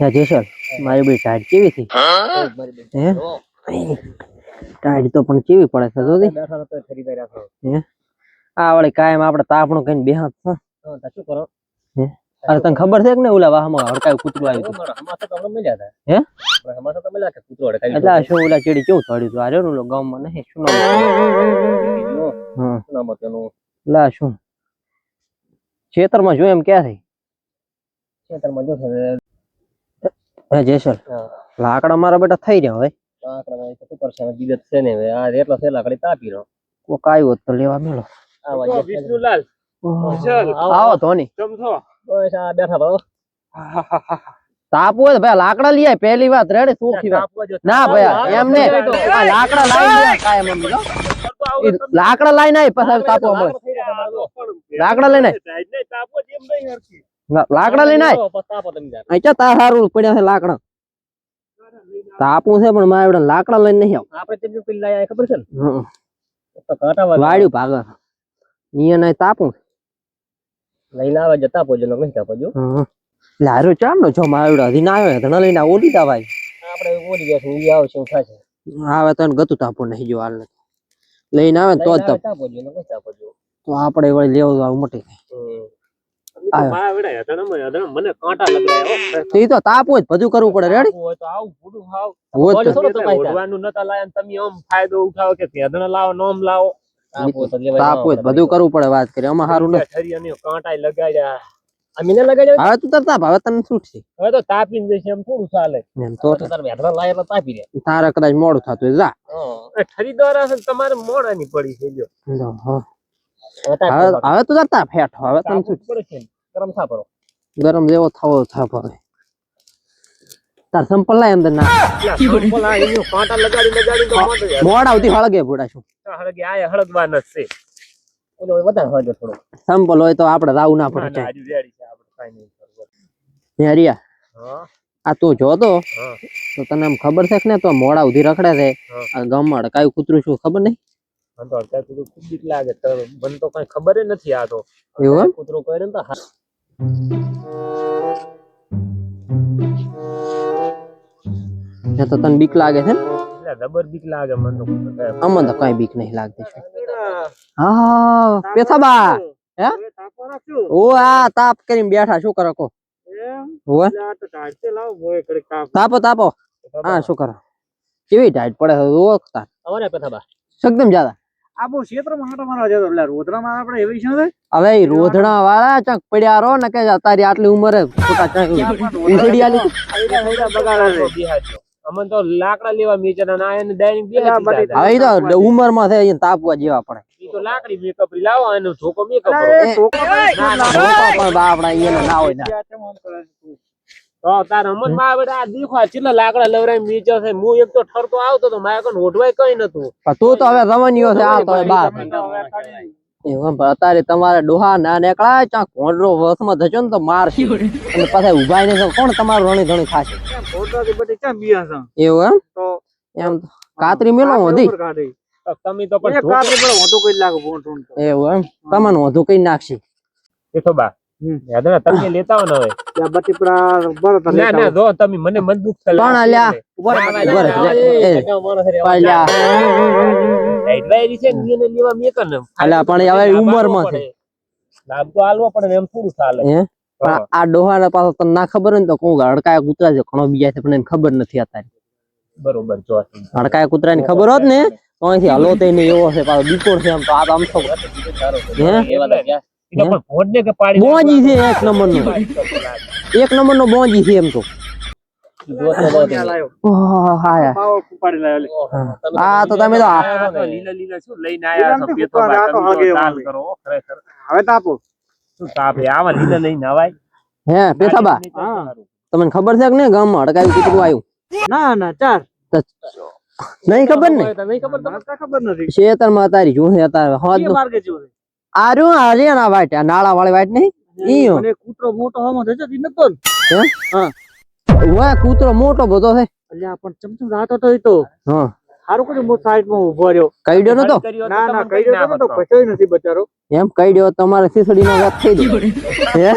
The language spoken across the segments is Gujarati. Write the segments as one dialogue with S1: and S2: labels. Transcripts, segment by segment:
S1: જેસલ મારી બી ટાઈટ કેવી થઈ
S2: મારી
S1: હે? ટાઈટ તો પણ કેવી પડે છે હે? આ વળી કાયમ આપણે તાપણું કઈ બેહાત છે.
S2: શું કરો?
S1: હે? અરે તને ખબર છે કે ને ઓલા વાહમાં હડકાયું કૂતરું આવ્યું હતું? હે?
S2: મારા હમાસા તો મળ્યા કે કૂતરો અડકાવી
S1: એટલે શું ઓલા ચીડી કેવું થયું હતું? આ ઓલો ગામમાં નહીં શું નામ. હા.
S2: હતું એનું?
S1: શું? ખેતરમાં જોયું એમ ક્યાં થઈ
S2: ખેતરમાં જો.
S1: હે જેસલ. લાકડા મારા બેટા થઈ રહ્યા હવે
S2: લાકડા તો શું કરશે? બીજે છે ને હવે. આ એટલો સેલા લાકડી તાપી રહ્યો.
S1: કો આવ્યું હોત તો લેવા મેળો
S2: આવા છે.
S3: વિષ્ણુલાલ.
S1: આવો ધોની.
S3: ચમથો
S2: બસ આ બેઠા ભાવ.
S1: તાપ હોય તો ભાઈ લાકડા લઈ આય. પહેલી વાત રેડી સુખી વાત ના ભાઈ એમ ને આ લાકડા લાઈ લે કાયમ એમ જો. લાકડા લાઈને આય પછી તાપવા મળે. લાકડા લઈને આય. લા- લાકડા લઈને આય. ક્યાં તાર હારું પડ્યા છે લાકડા? તાપું છે પણ મારે બેટા લાકડા લઈને નહીં
S2: આપણે તેમ પેલી લાયા એ ખબર છે ને?
S1: આવ
S2: કાંટા
S1: વાડ્યું ભાગર નિયન અહીં તાપું.
S2: લઈને આવે જતા પોજો નો નહીં તાપો જો
S1: હં. એટલે હારું નો જો મારે હજી ના આવ્યો ધણા લઈને ઓડી તા ભાઈ
S2: આપણે ઓલી ગયા છે ઈ આવે છે એવું થાય છે.
S1: આવે તો ગતું તાપું નહીં જો હાલ લઈને આવે તો જ
S2: આવે
S1: તાપ. તો આપણે વળી લેવું આવું મોટી.
S3: મને કાંટા
S1: તો તાપ હોય તાપું બધું કરવું પડે રેડી?
S3: હોય તો આવું
S1: હોય
S3: નતા લાયા તમે આમ ફાયદો ઉઠાવો કે ભેદણા લાવો નોમ લાવો?
S2: તાપો
S1: તાપું
S2: ના
S1: બધું કરવું પડે વાત કરી. આમાં સારું નથી.
S3: કાંટા લગાડ્યા.
S2: આ મીને લગાડ્યો?
S1: હવે તું તરતા હવે તને છૂટશે
S3: હવે તો તાપીને જશે એમ થોડું ચાલે.
S1: એમ તો
S2: તાર વેધરા લાય એટલે તાપી દે
S1: તારે કદાચ મોડું થતું હોય જા.
S3: એ ખરીદવાર હશે ને તમારે મોડાની પડી છે જો.
S2: હવે તાપી
S1: તું જતા ફેટ હવે તને છૂટ
S3: પડે છે.
S2: ગરમ થા પડો
S1: ગરમ જેવો થવો થાપ હવે તાર સંપલ લાય અંદર ના.
S3: પેલા સંપલ આ એનો કાંટા લગાડી લગાડી તો મોઢું યાર.
S1: મોડ આવતી હળગે ભૂડા શું.
S3: હળગે આયા હળગવાના જ છે.
S2: ઓલો વધારે હોય થોડો.
S1: સંપલ હોય તો આપણે રાવું ના
S3: ના,
S1: પડે
S3: ના, હજુ રેડી છે આપણે કાંઈ નહીં કરવું.
S1: ચાલ હરિયા
S3: હા.
S1: આ તું જોતો
S3: હા.
S1: તો તને એમ ખબર છે કે ને તો મોડા ઉધી રખડે છે.
S3: હા.
S1: આ ગામમાં અડકાયું કૂતરું શું ખબર નહીં?
S3: મને તો અત્યારે થોડું ખૂબ બીક લાગે તો મને તો કઈ ખબર ય નથી આ તો.
S1: એવું એમ?
S2: કૂતરો કર્યો ને તો હા
S1: એ તો તને બીક લાગે છે ને
S3: એટલે જબર બીક લાગે મને તો
S1: અમને તો કઈ બીક નહીં લાગતી છે હા પેથાબા હે ઓ આ તાપ કરીને બેઠા શું કરો કો ઓવે તાપો તાપો હા શું કરો કેવી ટાઈટ પડે છે ઓખતા
S2: અમારે પેથાબા
S1: એકદમ જ્યાદા
S4: આ બહુ ક્ષેત્રમાં હાંટો મારવા જતો એટલે રોધડામાં આપણે એવી છે ને?
S1: હવે રોધડા વાળા ચક પડ્યા રો ને કે અતારી આટલી ઉંમરે ખોટા ચક
S3: તો લાકડા લેવા મીચર ના એને
S1: હવે તો ઉંમરમાં થાય તાપવા જેવા પડે.
S3: ઈ તો લાકડી મેકઅપ લાવો એનો ઝોકો મેકઅપ કરો.
S4: પણ
S1: બાપડા ના હોય ના.
S3: તો તાર અમનમાં બેટા આ દીખવા ચેટલા લાકડા લવરાઈ મીચર છે. હું એક તો ઠરતો આવતો તો મારે કોઈ ઓઢવાય કઈ નતું.
S1: તું તો હવે રમણીયો છે આ તો અત્યારે તમારે ડોહા ના નીકળાય ચાક ઘોડરો વસમાં થશો ને તો મારશે. અને પાછા ઊભા ને કોણ તમારું રણી ધણી ખાશે? એવું એમ? એમ કાતરી મેલો વધી?
S3: તમે તો પણ
S4: કાતરી તો કોઈ લાગે તો.
S1: એવું એમ? તમને વધુ કઈ નાખશે.
S3: દેખો બા.
S4: હમ.
S3: યાદ ના તમે લેતા હો ને હવે.
S4: ત્યાં બધી પેલા
S3: ના ના જો તમે મને મન દુખ થાય
S1: પણ અલ્યા
S4: ઉપર
S3: ના, ના,
S1: ઊભા
S3: ના,
S1: રહે.
S3: ના,
S1: એ,
S2: ટકા માણસ રે
S1: પાલ્યા
S3: એડવાયરી છે ને એને લેવા મેક ને
S1: અલ્યા પણ હવે ઉંમરમાં છે.
S3: લાભ તો આલવો પડે એમ થોડું ચાલે.
S1: હે? પણ આ ડોહા ના પાછો તને ના ખબર હોય ને તો કહું હડકાયા કૂતરા છે ઘણો બીજા છે પણ એને ખબર નથી અત્યારે.
S3: બરોબર જો.
S1: હડકાય કૂતરા ની ખબર હોત ને તો અહીંથી હલો તે એવો છે પાછો બીકોર છે આમ તો આ તો આમ તો. હે? બોજી છે એક નંબર નો એક નંબર નો બોજી છે એમ તો.
S2: જોતો તો
S4: ત્યાં લાવ્યો.
S1: ઓહ, હા તો તમે તો
S3: લીલા લીલા શું? લઈને આયા. કરો ખરેખર.
S4: હવે
S3: તાપ
S1: હે પેથાબા તમને ખબર છે કે ને ગામમાં હડકાયું કેટલું આવ્યું
S4: ના ના ચાર
S1: નહીં ખબર ને?
S2: નહીં ખબર
S4: નથી.
S1: શેતરમાં તારી શું છે અત્યારે હોદ
S4: માર્ગે જેવું છે?
S1: આ રહ્યું આ રહ્યા ના વાટ નાળા વાળી વાટ નહીં? ઈયો
S4: અને કૂતરો મોટો હવામાં થયો દી નતો હા?
S1: ઓય કૂતરો મોટો બધો છે.
S4: અલ્યા પણ ચમચમ રાતો તો ઈ તો
S1: હા.
S4: સારું કર્યું સાઈડમાં ઊભો રહ્યો.
S1: કઈડ્યો નતો?
S4: ના ના
S3: કઈડ્યો
S4: નતો
S3: ના.
S4: કશોય નથી બચારો.
S1: એમ કઈડ્યો તમારે સીસડી નો વાત થઈ ગયો. હે?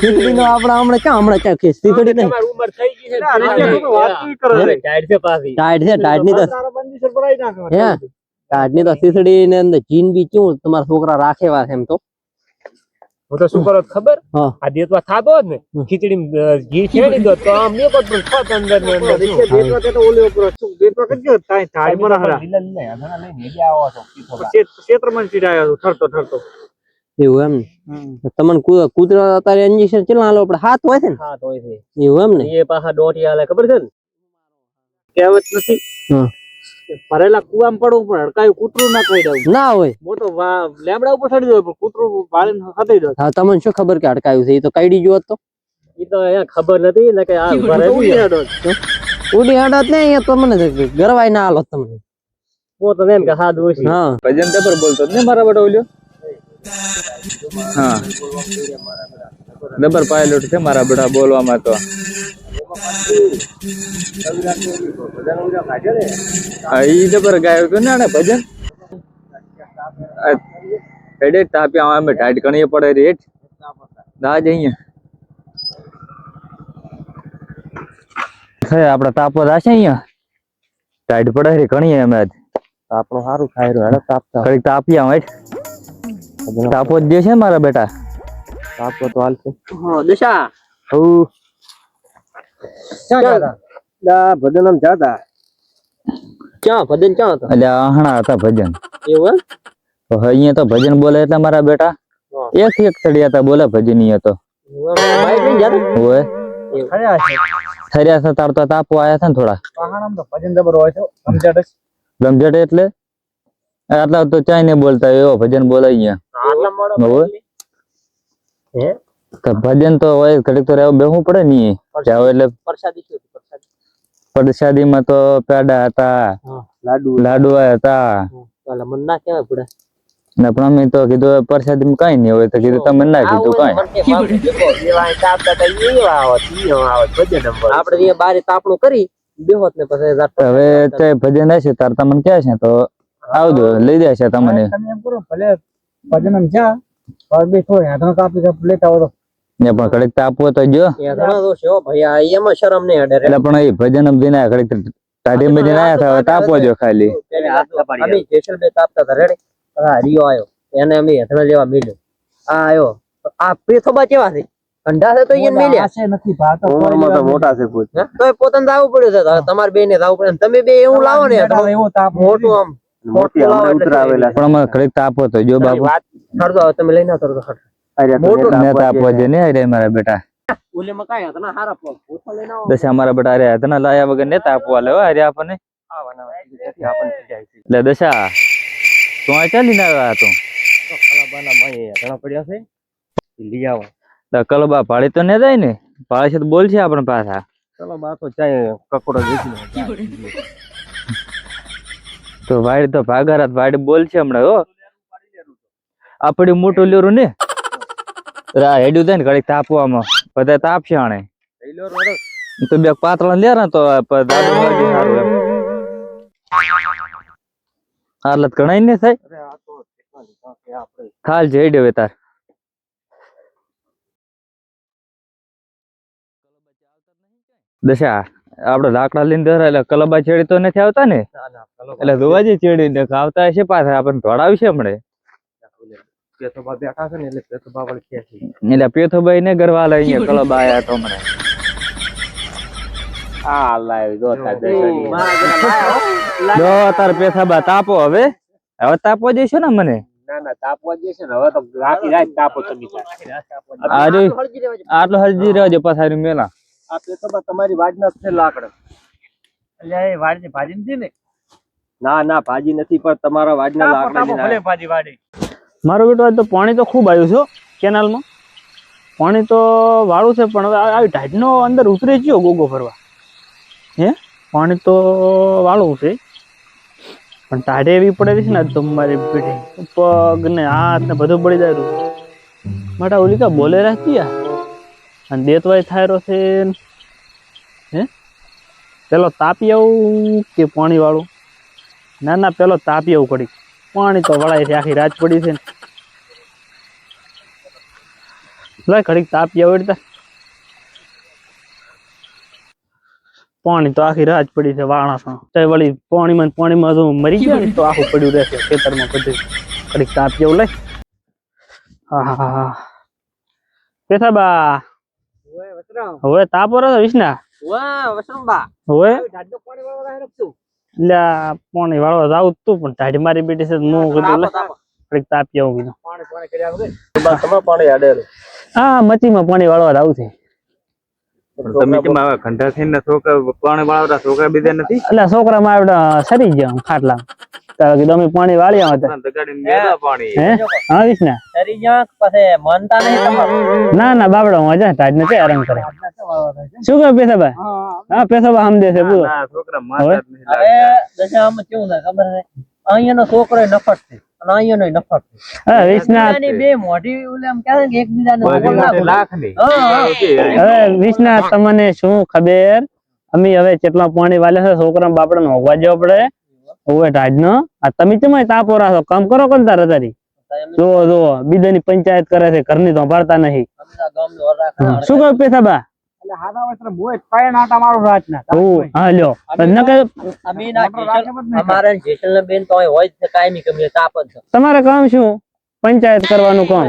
S1: સીસડી નો આપણે હમણાં ક્યાં હમણાં ક્યાં સીસડી નહીં?
S3: તમારી ઉંમર થઈ ગઈ છે
S4: ના, વાત કરે છે.
S2: ટાઈટ છે પાછી.
S1: ટાઈટ છે ટાઈટની તો.
S4: તારા બંદીસર ભરાઈ નાખો
S1: હે? ટાઈટની તો ખીચડી ને અંદર જીન બી કેવું તમારા છોકરા રાખેવા છે એમ તો.
S3: હું તો શું કરો ખબર?
S1: હા.
S3: આ દેતવા થાતો જ ને. ખીચડી ઘી છેડી દો તો આમ નહીં પણ છત અંદર ને?
S4: દેખે કે તો ઓલે ઉપર દેતવા કે જો તાઈ તાઈ મને હરા.
S3: લીલા લીલા હેઠળ લઈને હેડી આવો છો
S4: ક્ષેત્રમાં ચીડાયો ઠરતો ઠરતો.
S1: એવું એમ ને? તમને કૂતરા અત્યારે ઇન્જેક્શન કેટલા હાલો આપણે હાથ હોય છે ને?
S2: હાથ હોય છે.
S1: એવું એમ ને?
S2: એ પાછા દોટી હાલે ખબર છે ને?
S4: કહેવત નથી.
S1: હા.
S4: ભરેલા કુવામ પડવું પણ હડકાયું કૂતરું ના ખાઈ દઉં.
S1: ના હોય.
S4: મોટો લેમડા ઉપર ચડી જાય પણ કૂતરું વાળીને ખતાઈ જાય
S1: હા તમને શું ખબર કે હડકાયું છે? એ તો કઈડી ગયો તો
S2: એ તો અહીંયા ખબર નથી ને કે આ ઊભા રહી
S4: ઉડી. હેડો.
S1: ને અહીંયા તમને ગરવાય ના હાલો તમને.
S2: હું તો એમ કે હાથ ઓછી
S1: હા.
S5: ભજન પેપર બોલતો ને મારા બેટા ઓલ્યો? હા. ડબર પાયલોટ છે મારા બેટા બોલવામાં તો. હા ઈ જબર ગાયો તો ને આને ભજન આ હેડે તાપ્યા અમે ટાઈટ કણીએ પડે રે હેઠ દાજ અહીંયા હે આપડા તાપો દાશે અહીંયા ટાઈટ પડે રે કણીએ અમે આજ
S2: આપણું સારું થાય રહ્યું હેડો તાપતા
S5: ઘડીક તાપ્યા હેઠ તાપો જ દે છે મારા બેટા
S2: તાપો તો હાલશે
S1: હા દશા
S5: હું
S2: ભજન આમ જાતા.
S1: ક્યાં? ભજન ક્યાં હતા?
S5: એટલે અહણા હતા ભજન.
S1: એવું
S5: અહીંયા તો ભજન બોલે એટલે મારા બેટા. એક એક ચડિયા હતા બોલે ભજનીય તો.
S4: છે.
S5: તાર તો તાપો આયા ને થોડા.
S4: તો ભજન જબર હોય છે છે.
S5: એટલે? આટલા તો ચાઈ ને બોલતા એવો ભજન બોલે અહીંયા.
S3: આટલા મોડા
S5: ભજન તો હોય ઘડીક તો રહેવું બેહવું પડે ને જાવ એટલે
S1: પ્રસાદી પ્રસાદી
S5: પ્રસાદીમાં તો પેડા હતા
S1: લાડુ
S5: લાડુ હતા.
S1: મન ના કેવા પડે
S5: ને પણ અમે તો કીધું પ્રસાદીમાં કઈ નહીં હોય તો કીધું તમે ના કીધું કઈ.
S1: આપડે બારે તાપણું કરી બેહોત ને પછી
S5: હવે તે ભજન હશે તાર તમને ક્યાં છે તો આવજો લઈ દેશે તમને.
S4: ભલે ભજન જા હવે બે થોડી હાથમાં કાપી કાપી લેતા હોય તો
S5: ને પણ ઘડીક તાપવો તો જો.
S1: ભાઈ એમાં શરમ નહીં અડે.
S5: એટલે પણ એ ભજન ના થયા હવે જો ખાલી.
S1: અમે જેસલ બે તાપતા હતા રેડી હરિયો આયો. એને અમે હેઠળ લેવા મેલ્યો આ આયો. આ પેથોબા કેવા છે? કંઢા છે તો એને મેલ્યા
S4: આશે નથી ભાતો
S2: ઉંમરમાં તો મોટા છે પૂછ
S1: તો પોતાને તો પડ્યું છે તમારે બે ને પડે. તમે બે એવું લાવો ને
S4: એવો તાપ
S1: મોટું આમ.
S2: મોટી ઉતરાવેલા
S5: પણ જો
S1: તમે લઈ ના કરતો તો ખર.
S5: મોટું ને તાપવો છે ને અરે મારા બેટા.
S1: ઓલીમાં કાંઈ હતા ના હારા પો- પોતા લઈને આવો.
S5: દશા મારા બેટા અરે તને લાયા વગર ને તાપવા લેવા અરે આપણને. એટલે દશા તું આ ચાલી ના આવ્યા તું?
S2: ઘણા પડ્યા છે. લઈ આવો.
S5: તો કલબા પાડી તો ને જાય ને. પાડે છે તો બોલ છે આપણે પાછા.
S2: ચલો તો ચાય કકોડો
S5: તો વાડ તો ભાગારાત વાડ બોલ છે હમણાં હો. આપડી મોટું લેરું ને. હેડ્યું થાય ને ઘડીક તાપવામાં. બધા તાપશે આણે તો બે પાતળા લે ને તો હાલત ગણાય ને થાય? ખાલ હેડ્યો હવે તાર. દશા આપડે લાકડા લઈને દર એટલે કલબા ચેડી તો નથી આવતા ને? એટલે ધોવા ધોવાજી ચેડી ને આવતા હશે પાછા આપણને છે હમણે.
S2: પેથોબા બેઠા છે ને એટલે પેથોબા વળી કે છે.
S5: એટલે પેથોભાઈ ને ગરવાલા અહીંયા ક્લબ આયા તો મને
S3: આ લાઈવ જો તાર દર્શની.
S5: જો તાર પેથાબા તાપો હવે. હવે તાપો જઈશો ને મને
S3: ના ના તાપવા જ ને. હવે તો રાતી રાત તાપો તમે. તાર.
S5: આટલો હજી રહેજો પાછા મેલા.
S2: આ પેથોબા તમારી વાજના છે લાકડા.
S4: એટલે એ ભાજી નથી ને?
S2: ના ના ભાજી નથી પણ તમારા
S4: વાજના
S2: લાકડા
S4: ભલે ભાજી વાડી.
S6: મારો બેટો આજ તો પાણી તો ખૂબ આવ્યું છે કેનાલમાં. પાણી તો વાળું છે, પણ હવે આવી ટાઈટનો અંદર ઉતરે ગયો ગોગો ફરવા. હે? પાણી તો વાળું છે. પણ ટાઢે એવી પડેલી છે ને આજ તો મારી બેટી પગ ને હાથ ને બધું પડી જાય માટા ઓલી કા બોલે રાખતી અને દેતવાય થાયરો છે હે? પેલો તાપી આવું કે પાણી વાળું? ના ના, પેલો તાપી આવું ઘડી પાણી તો વળાય છે આખી રાત પડી છે લાય ઘડીક તાપી આવડતા પાણી તો આખી રાત પડી છે ચાહે વળી પાણીમાં પાણીમાં જો મરી ગયા ને તો આખું પડ્યું રહેશે ખેતરમાં બધું. ઘડીક તાપી આવું લઈ હા હા હા પેથાબા હવે તાપો રહ્યો વિષ્ણા? હવે?
S2: પાણી
S6: એટલે પણ પાણી વાળવા જાવ તું પણ ટાઢી મારી બેટી છે હું કીધું લે. તાપી આવું. કીધું. હા મચીમાં પાણી વાળવા આવું છે.
S5: તમે કેમ આવા થઈને છોકરા પાણી વાળવતા છોકરા બીજા નથી?
S6: એટલે છોકરા મારા સરી ગયા ખાટલા. તારે કીધું અમે પાણી
S5: વાળ્યા હતા પાણી.
S6: હે? હા વિષ્ણા?
S2: શરી જ્યાં પછી માનતા નહીં તમારું.
S6: ના ના બાબડા મજા ટાઢ નથી આરામ કરે. શું કહે પેશાબા? હા પેશાબા હમ દેશે પૂરો
S5: છોકરા માનતા જ નહીં
S2: હવે દશામાં કેવું થાય ખબર છે? અહીંયાનો છોકરો નફટ છે અને અહીંયાનો નફટ છે.
S6: હા વિષ્ણા.
S2: બે મોઢી ઓલે આમ કહે કે એકબીજાને હા, હા.
S6: વિષ્ણા તમને શું ખબર? અમે હવે કેટલા પાણી વાલે છે છોકરા બાપડા નો હોવા જવા પડે. હવે ટાઢ આ તમે કેમ તાપો રાખો કામ કરો કોણ તારે તારી? જુઓ જુઓ બીજાની પંચાયત કરે છે ઘરની તો ભરતા નહીં. શું કહ્યું
S2: કમી તાપ
S6: તમારે કામ શું? પંચાયત કરવાનું
S2: કોઈ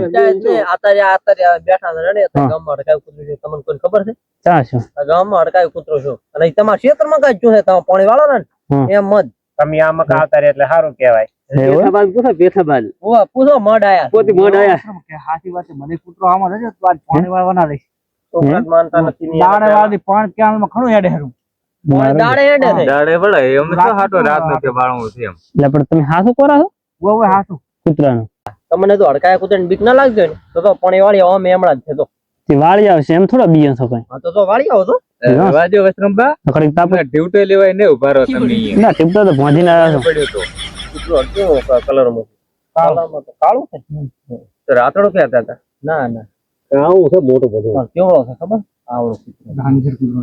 S2: ખબર છે?
S6: ચા શું?
S2: આ ગામમાં અડકાયું કૂતરો છો. અને તમારા ક્ષેત્રમાં કઈ છે તમે પાણી વાળો ને એમ મત
S3: તમે આમ આવતા એટલે સારું કહેવાય.
S6: એવું?
S2: ઓવા પૂછો મઢ આયા.
S4: કે હાચી વાત મને કૂતરો આમાં રહેજો તો આજ પાણી વાળવા ના લઈશ
S2: છોકરા જ માનતા નથી ને
S4: દાડે વાળી પાણી ક્યાં ખણું હેડે હેરું.
S2: પાણી હેડે છે.
S5: વળે એમ તો હાટો રાત નો કે વાળવું છે એમ.
S6: એટલે પણ તમે હાસું કરો છો?
S4: ઓ ઓ હાચું
S6: કૂતરાનું.
S2: તમને તો હડકાય કૂતરાની બીક ના લાગજો ને તો તો પાણી વાળી અમે હમણાં જ છે તો.
S6: તે વાળી આવશે એમ થોડા બીયા છો કઈ.
S2: હા તો તો વાળી આવો તો.
S5: વાજો વસ્ત્રંબા
S6: ઘડીક તાપ
S5: ડ્યુટી લેવાય ને ઊભા રહો તમે
S6: ના ટીપતા તો ભોંધીને આવ્યા છો
S5: પડ્યો તો
S2: કૂતરો કેવો કલરમાં. કાળામાં તો કાળું છે.
S5: તો રાતડો ક્યાં હતા
S2: ના ના. કાળું છે મોટું બધું. કેવડો છે ખબર? આવડો કૂતરો.
S4: ધાનજીર કૂતરો.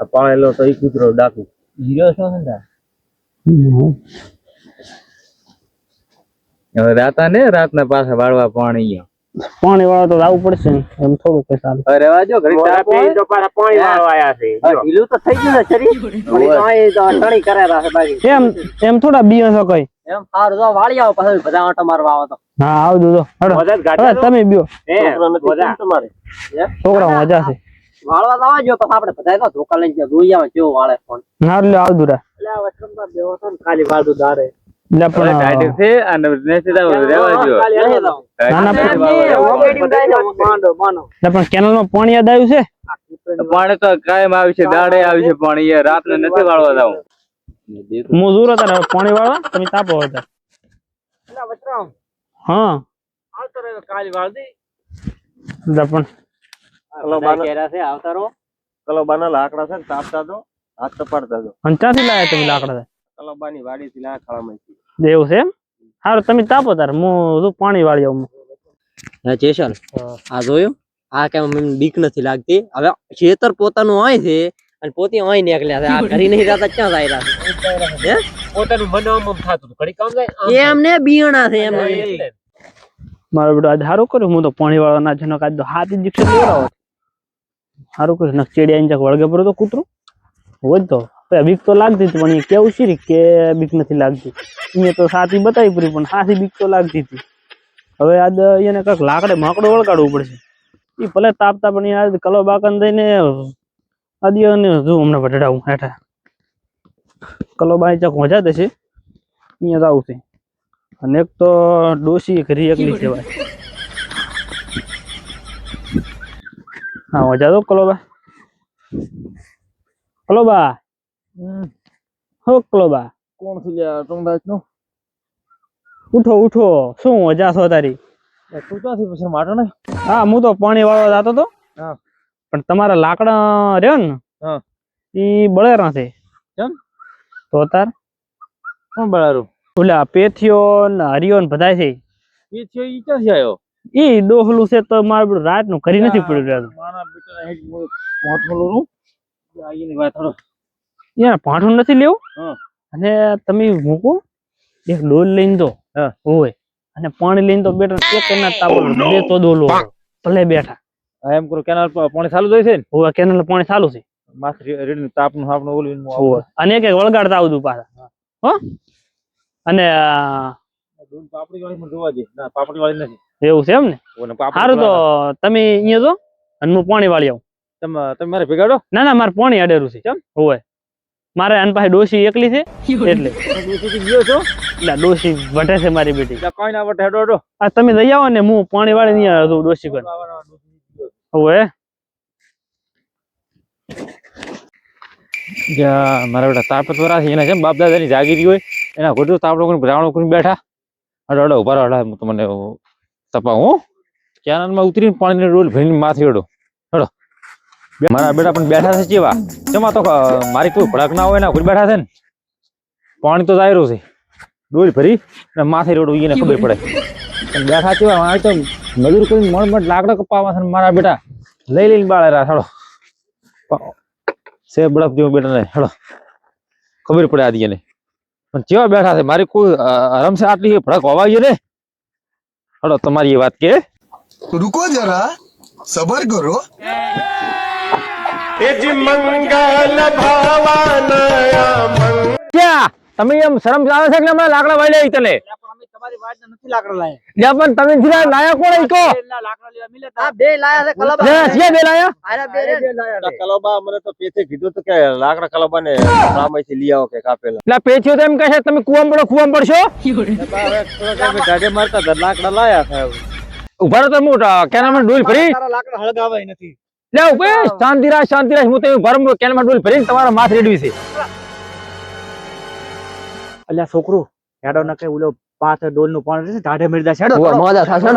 S2: આ પાળેલો તો ઈ કૂતરો ડાકુ. હીરો ને તાર?
S5: હવે રાતા ને રાતના પાછા વાળવા પાણી અહીંયા.
S6: પાણી વાળો તો લાવવું પડશે ને એમ થોડું સારું.
S5: તાપી.
S3: તો પાછા પાણી વાળો આયા છે.
S2: ઢીલું તો થઈ ગયું છે શરીર? પણ તો અહીં તો અટણી કરે રાખે બાકી.
S6: એમ એમ થોડા બીયા છો કઈ?
S2: એમ સારું તો વાળી આવો પાછા બધા આટો મારવા આવો તો.
S6: હા આવજો તો હડો. હવે તમે બીઓ.
S3: હે
S2: છોકરો
S3: બધા.
S2: તમારે?
S6: છોકરા મજા છે.
S2: વાળવા લાવા જો પછી આપણે બધા તો ધોકા લઈને જોઈ આવે કેવો વાળે ફોન.
S6: ના એટલે આવજો રા.
S3: એટલે આ વચનમાં બેવો તો ખાલી વાળું દાડે.
S6: પણ
S5: છે અને.
S6: ના,
S2: પણ-
S6: કેનલમાં પાણી યાદ આવ્યું છે?
S5: પાણી તો કાયમ આવી છે દાડે આવી છે પણ રાત ને નથી વાળવા જવું
S6: હું દૂર હતા ને પાણી વાળવા તમે તાપો હતા હા.
S3: આવતો રહ્યો કાલી વાળ
S6: પણ.
S3: લાકડા છે તાપતા તો હાથ તપાડતા તો
S6: અને ક્યાંથી લાયા તમે લાકડા?
S3: કલોબાની વાડીથી લાકડામાંથી
S6: એવું છે હારું તમે તાપો તાર. હું પાણી વાળી આવું
S2: હા જેશન આ જોયું? આ કેમ મને બીક નથી લાગતી? હવે ખેતર પોતાનું હોય છે અને પોતે અહીં નીકળ્યા છે. આ ઘરી નહીં જતા ક્યાં જાય રહ્યા
S3: પોતાનું મનોમમ થાતું હતું. ઘડીક આમ જાય.
S2: એમને બિયાણા છે
S3: એમ
S6: મારો બેટો આજ સારું કર્યું. હું તો પાણી વાળો ના જનક આજ તો હાથ ઇન્જેક્શન લેવડાવો સારું કર્યું. નક ચેડિયા ઇંજક વળગે પડ્યો તો કૂતરું. હોય તો. બીક તો લાગતી હતી પણ એ કેવું છે કે બીક નથી લાગતી. અહીંયા તો સાથી બતાવી પૂરી પણ સાથી બીક તો લાગતી હતી હવે આજ એને કાંઈક લાકડે માકડો વળગાડવું પડશે. એ ભલે તાપતા, પણ યાર કલો બાકન દઈને આદિઓને જો હમણાં વઢડાવું હેઠા. કલો બાઈ ચાક મજા દેશે અહીંયા જ આવશે. અને એક તો ડોસી ઘરી એકલી કહેવાય. હા મજા તો કલોબા કલોબા હો બા.
S4: કોણ છે લ્યા? ટુંડાચ નો?
S6: ઉઠો ઉઠો. શું મજા છો તારી?
S4: તું ક્યાંથી પછી માટો ને?
S6: હા હું તો પાણી વાળો જાતો તો.
S4: હા.
S6: પણ તમારા લાકડા રહ્યો ને
S4: હા.
S6: ઈ બળેરા છે.
S4: કેમ?
S6: તો તાર?
S4: કોણ બળારું?
S6: ઓલા પેથિયો ને હરિયો ને બધા છે.
S4: પેથિયો ઈ ઈ છે આયો?
S6: ઈ ડોહલું છે તો મારું રાતનું કરી નથી પડ્યું
S4: મારા બેટા હેડ મોટલું રૂ આઈને વાત થોડો
S6: યાર પાઠું નથી લેવું? અને તમે મૂકો એક ડોલ લઈને દો.
S7: હા.
S6: હોય. અને પાણી લઈને તો બેટર એક એના તાપો બે તો ડોલો ભલે બેઠા.
S7: એમ કરો કેનાલ પર પાણી ચાલુ જાય છે ને?
S6: હોય કેનાલ પાણી ચાલુ છે.
S7: માથે રેડી તાપનું ઓલું
S6: હોય અને એક વળગાડતા આવતું પાછા. હો. અને
S7: પાપડી વાળી જોવા દે. ના પાપડી વાળી નથી.
S6: એવું છે એમ ને? સારું તો તમે અહીંયા જો અને હું પાણી વાળી આવું.
S7: તમે તમે મારે ભેગાડો?
S6: ના ના મારે પાણી અડેરું છે. કેમ હોય મારે આની પાસે ડોશી એકલી છે એટલે
S7: ગયો છો?
S6: એટલે. ડોશી વટે છે મારી બેટી.
S7: કોઈ ના વટે હેડો હેડો.
S6: આ તમે લઈ આવો ને હું પાણી વાળી નહીં હતું ડોશી કરી હવે
S7: જ્યાં મારા બેટા તાપતવરા છે એના છે બાપ દાદાની જાગીરી હોય. એના ગોઠવું તાપડો કરીને બ્રાહ્મણો કરીને બેઠા. અડો અડો ઊભા અડો હું તમને તપાવું હું. ઉતરીને પાણીની ડોલ ભરીને માથે અડો મારા બેટા પણ બેઠા છે ચેવા? તેમાં તો મારી કોઈ ભડક ના હોય ને કોઈ બેઠા છે ને? પાણી તો જાયરું છે. દોરી ભરી અને માથે રોડ ઉગીને ખબર પડે. બેઠા ચેવા? મારે તો મજૂર કરીને મણ મણ લાકડા કપાવા છે મારા બેટા. લઈ લઈને બાળે રહ્યા હાડો સે બળફ દીવો બેટાને હાડો ખબર પડે આદિને પણ ચેવા બેઠા છે? મારી કોઈ આરામ છે આટલી ભડક હોવા જોઈએ ને? હાડો તમારી એ વાત કે
S8: રૂકો જરા સબર
S7: કરો. તમે એમ શરમ આવે છે કે હમણાં લાકડા વાળી આવી તને?
S4: તમારી વાત નથી લાકડા લાયા.
S7: પણ તમે જીરા કોણ
S1: આ બે લાયા છે કલબ
S7: લે બે લાયા?
S1: આરા બે રે.
S2: કલોબા મને તો પેથે કીધું તો કે લાકડા કલોબા ને રામાયથી લઈ આવો કે કાપેલા.
S7: તો એમ કહે છે તમે કુવામ પડો કુવામ પડશો.
S2: મારતા લાકડા લાયા
S7: ઊભા રહો તો મોટા કેનામાં ડોલ
S4: ફરી લાકડા હળગાવાય નથી
S7: લે ઉભે શાંતિરાજ શાંતિરાજ હું તમે ભરમ કેનામાં ડોલ ભરીને તમારા માથ રેડવી છે.
S4: અલ્યા છોકરો હેડો ન કે ઓલો પાથ ડોલનું પાણી છે ઢાઢે મરદા છે હેડો
S1: મોજા થશે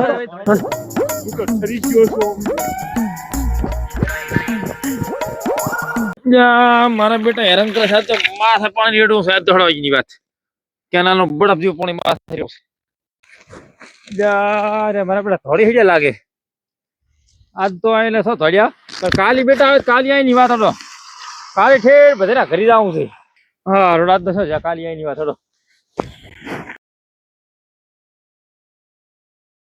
S1: ને
S7: મારા બેટા હેરાન કરે છે. તો માથે પાણી રેડવું છે તો ની વાત. કેનાલ નો બળફ જેવું પાણી માથે રહ્યું છે. મારા બેટા થોડી હીડે લાગે. આજ તો એટલે શું ધડ્યા? કાલી બેટા આવે કાલી આઈ વાત હતો. કાલે ઠેર બધેના ઘરે જવું છે. હા રોડ આજ તો શું કાલી આઈ વાત હતો.